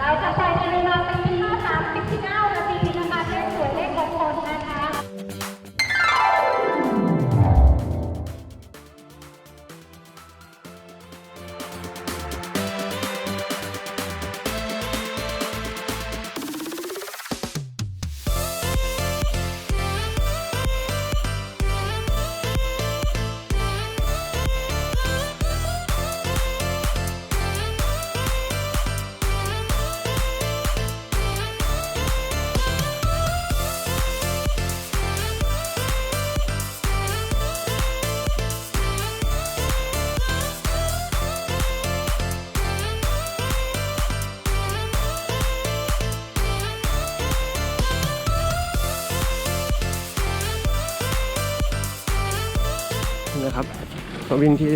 เรา มาวิ่งที่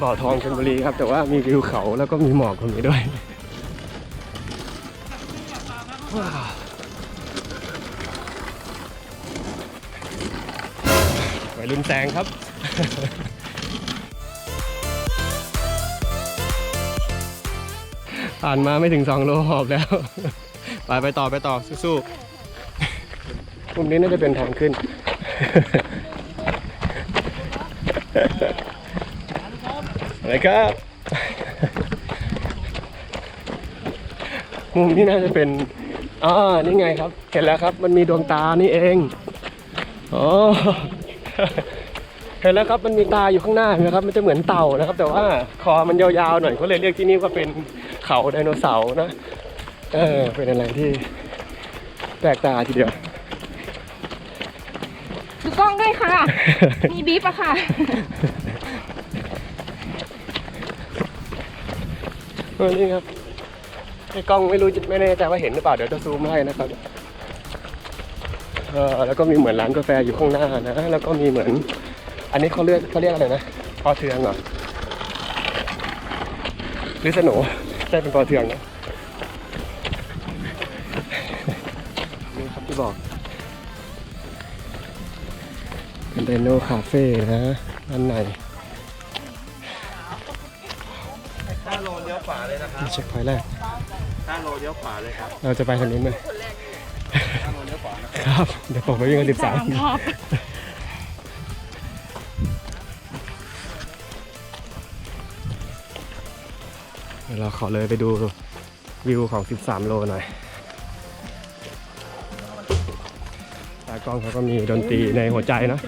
บ่อทองชลบุรีครับ แต่ว่ามีวิวเขาแล้วก็มีหมอกตรงนี้ด้วยว้าววัยรุ่นแซงครับผ่านมาไม่ถึง2โลหอบแล้ว ไปไปต่อไปต่อสู้ๆมุมนี้น่าจะเป็นทางขึ้น อะไรครับ มุมนี้น่าจะเป็นอ่านี่ไงครับ เห็นแล้วครับ มันมีดวงตานี่เองอ๋อเห็นแล้วครับมันมีตาอยู่ข้างหน้าเห็นะครับ มันจะเหมือนเต่านะครับ แต่ว่าคอมันยาวๆหน่อยเขาเลยเรียกที่นี่ว่าเป็นเขาไดโนเสาร์นะ เออเป็นอะไรที่แปลกตาทีเดียว ค่ะ มีบีบอะค่ะ เออนี่ครับในกล้องไม่รู้ไม่แน่ใจว่าเห็นหรือเปล่าเดี๋ยวจะซูมให้นะครับเออแล้วก็มีเหมือนร้านกาแฟอยู่ข้างหน้านะ แล้วก็มีเหมือน อันนี้เขาเรียกเขาเรียกอะไรนะปอเทืองเหรอหรือสโหนใช่เป็นปอเทืองนะนี่ครับที่บอก เป็นไดโนคาเฟ่นะด้านในห้าโลเลี้ยวขวาเลยนะครับที่เช็คพอยต์แรกห้าโลเลี้ยวขวาเลยครับ เราจะไปทางนู้นไหมห้าโลเลี้ยวขวานะครับครับเดี๋ยวผมไปวิ่งกันสิบสามเดี๋ยวเราขอเลยไปดูวิวของ 13 โลหน่อย ตากล้องเขาก็มีดนตรีในหัวใจเนอะ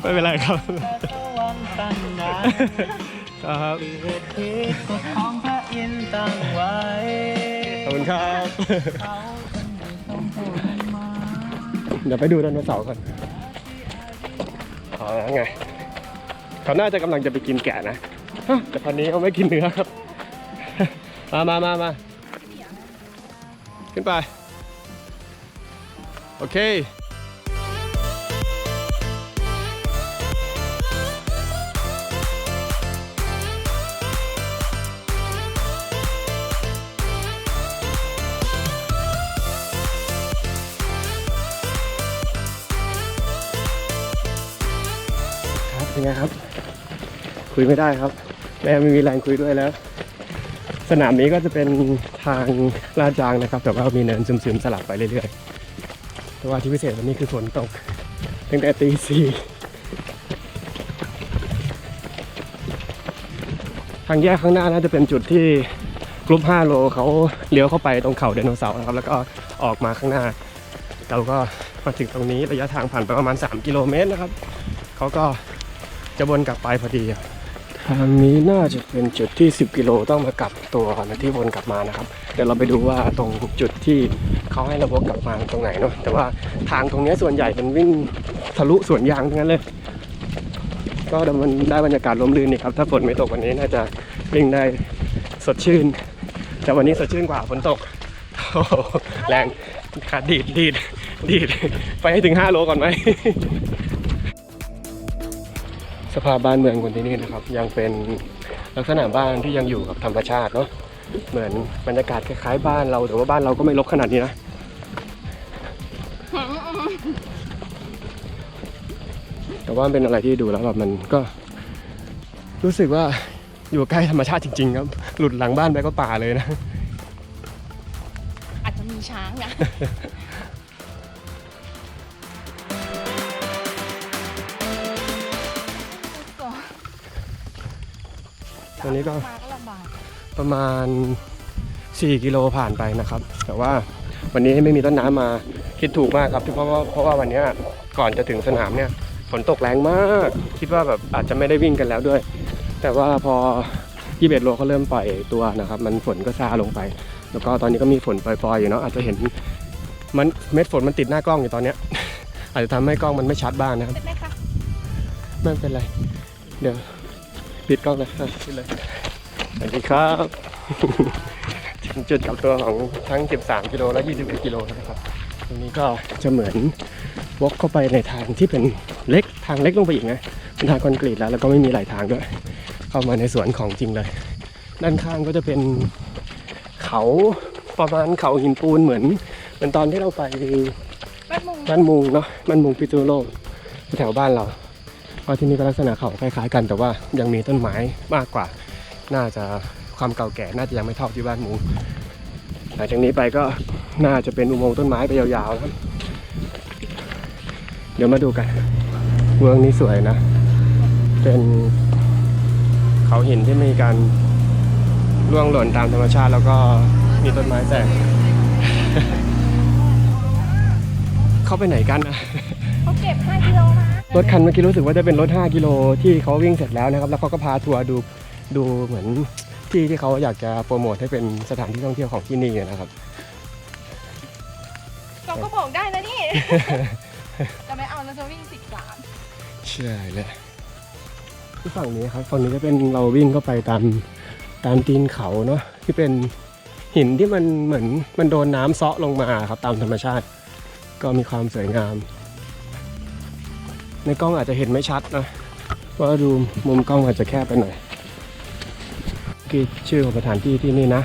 ไม่เป็นไรครับครับของพระอินทร์ตั้งไว้ขอบคุณครับ เดี๋ยวไปดูไดโนเสาร์ก่อนอ๋อไงเขาน่าจะกำลังจะไปกินแกะนะฮะแต่พันนี้เขาไม่กินเนื้อครับ มามามามาขึ้นไป โอเค เป็นไงครับ คุยไม่ได้ครับ แม่ไม่มีแรงคุยด้วยแล้ว สนามนี้ก็จะเป็นทางลาดยางนะครับ แต่ว่ามีเนินซึมๆสลับไปเรื่อยๆแต่ว่าที่พิเศษวันนี้คือฝนตกตั้งแต่ตีสี่ทางแยกข้างหน้าน่าจะเป็นจุดที่กรุ๊ป5โลเขาเลี้ยวเข้าไปตรงเขาไดโนเสาร์นะครับ แล้วก็ออกมาข้างหน้า เราก็มาถึงตรงนี้ระยะทางผ่านไปประมาณ 3 กิโลเมตรนะครับ เขาก็ จะวนกลับไปพอดีทางนี้น่าจะเป็นจุดที่ 10 กิโลต้องมากลับตัวก่อนนะที่วนกลับมานะครับ เดี๋ยวเราไปดูว่าตรงจุดที่เขาให้เราวกกลับมาตรงไหนเนาะแต่ว่าทางตรงนี้ส่วนใหญ่เป็นวิ่งทะลุสวนยางทั้งนั้นเลย ก็ดมันได้บรรยากาศลมลื่นนี่ครับถ้าฝนไม่ตกวันนี้น่าจะวิ่งได้สดชื่น แต่วันนี้สดชื่นกว่าฝนตกแรงขาดดีดดีดดีดไปให้ถึง 5 โลก่อนไหม สภาพบ้านเมืองคนที่นี่นะครับ ยังเป็นลักษณะบ้านที่ยังอยู่กับธรรมชาติเนาะเหมือนบรรยากาศคล้ายๆบ้านเราแต่ว่าบ้านเราก็ไม่รกขนาดนี้นะแต่ว่าเป็นอะไรที่ดูแล้วแบบมันก็ รู้สึกว่าอยู่ใกล้ธรรมชาติจริง ๆ ครับ หลุดหลังบ้านไปก็ป่าเลยนะ อาจจะมีช้างนะ อนนี้ก็มาก็ลำบากประมาณ 4 กิโลผ่านไปนะครับ แต่ว่าวันนี้ไม่มีต้นน้ำมาคิดถูกมากครับเพราะว่าเพราะว่าวันเนี้ยก่อนจะถึงสนามเนี่ยฝนตกแรงมาก คิดว่าแบบอาจจะไม่ได้วิ่งกันแล้วด้วย แต่ว่าพอ 21 โลเขาเริ่มปล่อยตัวนะครับ มันฝนก็ซาลงไป แล้วก็ตอนนี้ก็มีฝนปล่อยๆอยู่เนาะอาจจะเห็นมันเม็ดฝนมันติดหน้ากล้องอยู่ตอนเนี้ย อาจจะทำให้กล้องมันไม่ชัดบ้างนะครับเป็นไหมคะไม่เป็นไร เดี๋ยว ปิดกล้องเลยอะปิดเลยสวัสดีครับ ถึงจุดกลับตัวของทั้ง 13 กิโลและ 21 กิโลแล้วนะครับ ตรงนี้ก็จะเหมือนวกเข้าไปในทางที่เป็นเล็กทางเล็กลงไปอีกนะเป็นทางคอนกรีตแล้ว แล้วก็ไม่มีหลายทางด้วย เข้ามาในสวนของจริงเลย ด้านข้างก็จะเป็นเขาประมาณเขาหินปูนเหมือนเหมือนตอนที่เราไปบ้านมุงบ้านมุงเนาะบ้านมุงพิจูโลกแถวบ้านเรา ราะที่นี่ก็ลักษณะเขาคล้ายๆ กันแต่ว่ายังมีต้นไม้มากกว่า น่าจะความเก่าแก่น่าจะยังไม่เท่าที่บ้านมุงหลังจากนี้ไปก็น่าจะเป็นอุโมงค์ต้นไม้ไปยาวๆนะครับเดี๋ยวมาดูกันเมืองนี้สวยนะ เป็นเขาหินที่มีการร่วงหล่นตามธรรมชาติแล้วก็มีต้นไม้แตกเข้าไปไหนกันนะ รถคันเมื่อกี้รู้สึกว่าจะเป็นรถ 5 กิโลที่เขาวิ่งเสร็จแล้วนะครับ แล้วเขาก็พาทัวร์ดูดูเหมือนที่ที่เขาอยากจะโปรโมทให้เป็นสถานที่ท่องเที่ยวของที่นี่นะครับ เราก็บอกได้นะนี่ จะไม่เอาเราจะวิ่ง13ใช่เลยที่ฝั่งนี้ครับฝั่งนี้จะเป็นเราวิ่งเข้าไปตามตามตีนเขาเนาะที่เป็นหินที่มันเหมือนมันโดนน้ำเซาะลงมาครับตามธรรมชาติ ก็มีความสวยงาม ในกล้องอาจจะเห็นไม่ชัดนะว่าดูมุมกล้องอาจจะแคบไปหน่อยคือชื่อของสถานที่ที่นี่นะ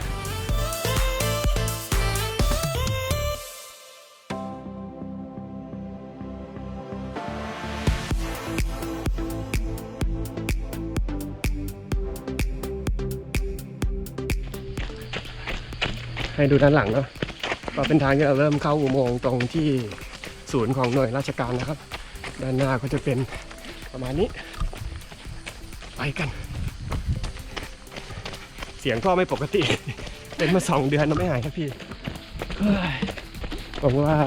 ให้ดูด้านหลังเนาะก็เป็นทางที่เราเริ่มเข้าอุโมงค์ตรงที่ศูนย์ของหน่วยราชการนะครับ ด้านหน้าก็จะเป็นประมาณนี้ ไปกัน เสียงก็ไม่ปกติ เป็นมาสองเดือนแล้วไม่หายครับพี่เฮ้ยผมว่า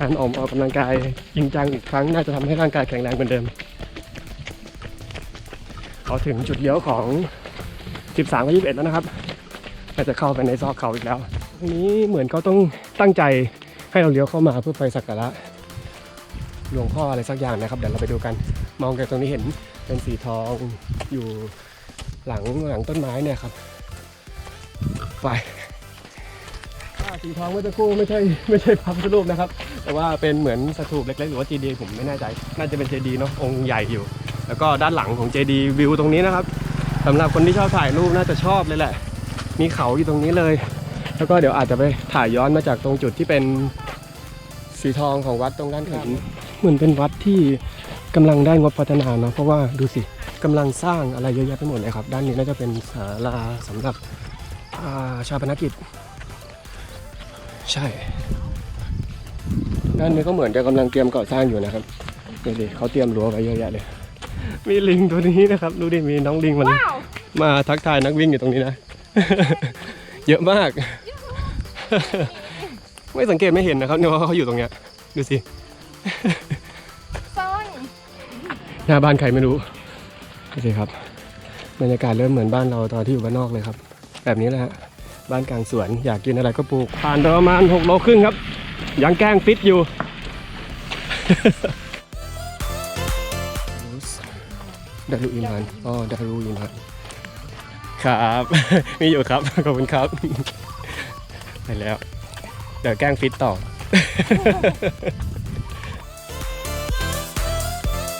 การออกออกกำลังกายจริงจังอีกครั้งน่าจะทำให้ร่างกายแข็งแรงเหมือนเดิมเอาถึงจุดเลี้ยวของ 13กับ21 แล้วนะครับน่าจะเข้าไปในซอกเขาอีกแล้วตรงนี้เหมือนเขาต้องตั้งใจให้เราเลี้ยวเข้ามาเพื่อไปสักการะ หลวงพ่ออะไรสักอย่างนะครับ เดี๋ยวเราไปดูกัน มองจากตรงนี้เห็นเป็นสีทองอยู่หลังหลังต้นไม้เนี่ยครับไปสีทองเมื่อสักครู่ไม่ใช่ไม่ใช่พระพุทธรูปนะครับ แต่ว่าเป็นเหมือนสถูปเล็กๆหรือว่าเจดีย์ผมไม่แน่ใจ น่าจะเป็นเจดีย์เนาะองค์ใหญ่อยู่ แล้วก็ด้านหลังของเจดีย์วิวตรงนี้นะครับสำหรับคนที่ชอบถ่ายรูปน่าจะชอบเลยแหละ มีเขาอยู่ตรงนี้เลย แล้วก็เดี๋ยวอาจจะไปถ่ายย้อนมาจากตรงจุดที่เป็น สีทองของวัดตรงด้านข้างเหมือนเป็นวัดที่กำลังได้งบพัฒนาเนาะเพราะว่าดูสิกำลังสร้างอะไรเยอะแยะไปหมดเลยครับ ด้านนี้น่าจะเป็นศาลาสำหรับอ่าชาปนกิจ ใช่ ด้านนี้ก็เหมือนจะกำลังเตรียมก่อสร้างอยู่นะครับดูสิเขาเตรียมรั้วไว้เยอะแยะเลย มีลิงตัวนี้นะครับ ดูดิมีน้องลิงมันว้าวมาทักทายนักวิ่งอยู่ตรงนี้นะ เยอะมาก ไม่สังเกตไม่เห็นนะครับเนี่ยว่าเขาอยู่ตรงเนี้ยดูสิ ซ่อนหน้าบ้านใครไม่รู้ดูสิครับบรรยากาศเริ่มเหมือนบ้านเราตอนที่อยู่บ้านนอกเลยครับ แบบนี้แหละฮะบ้านกลางสวนอยากกินอะไรก็ปลูก ผ่านไปประมาณ6โลครึ่งครับ ยังแกล้งฟิตอยู่ ดารุอิมานอ๋อดารุอิมานครับ มีอยู่ครับ ขอบคุณครับ ไปแล้วเดี๋ยวแกล้งฟิตต่อ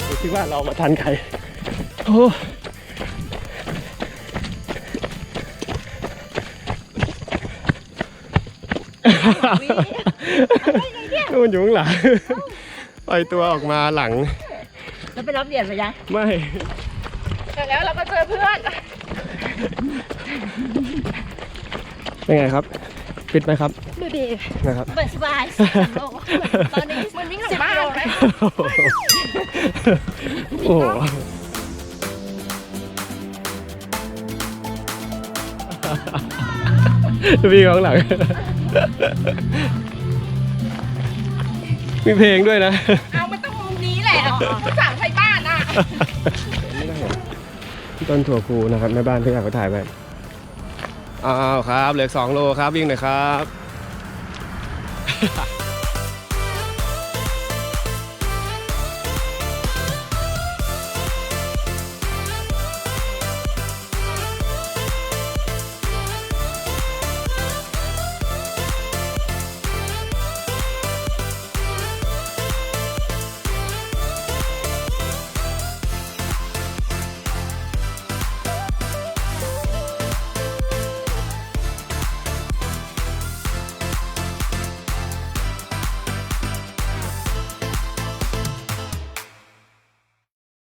ดูคิดว่าเรามาทันใครโอ้นู่นอยู่ข้างหลังปล่อยตัวออกมาหลัง แล้วไปรับเหรียญไปยัง ไม่เสร็จแล้วเราก็เจอเพื่อน เป็นไงครับ ฟิตไหมครับ ดูดินะครับเปิดสบายสามโลตอนนี้มันวิ่งจากบ้านไหมโอ้โหพี่ข้างหลัง มีเพลงด้วยนะ เอามันต้องมุมนี้แหละภาษาไทยบ้านอะต้นถั่วคูนะครับแม่บ้านที่อยากเขาถ่ายไป อ้าวครับ เหลือสองโลครับวิ่งหน่อยครับ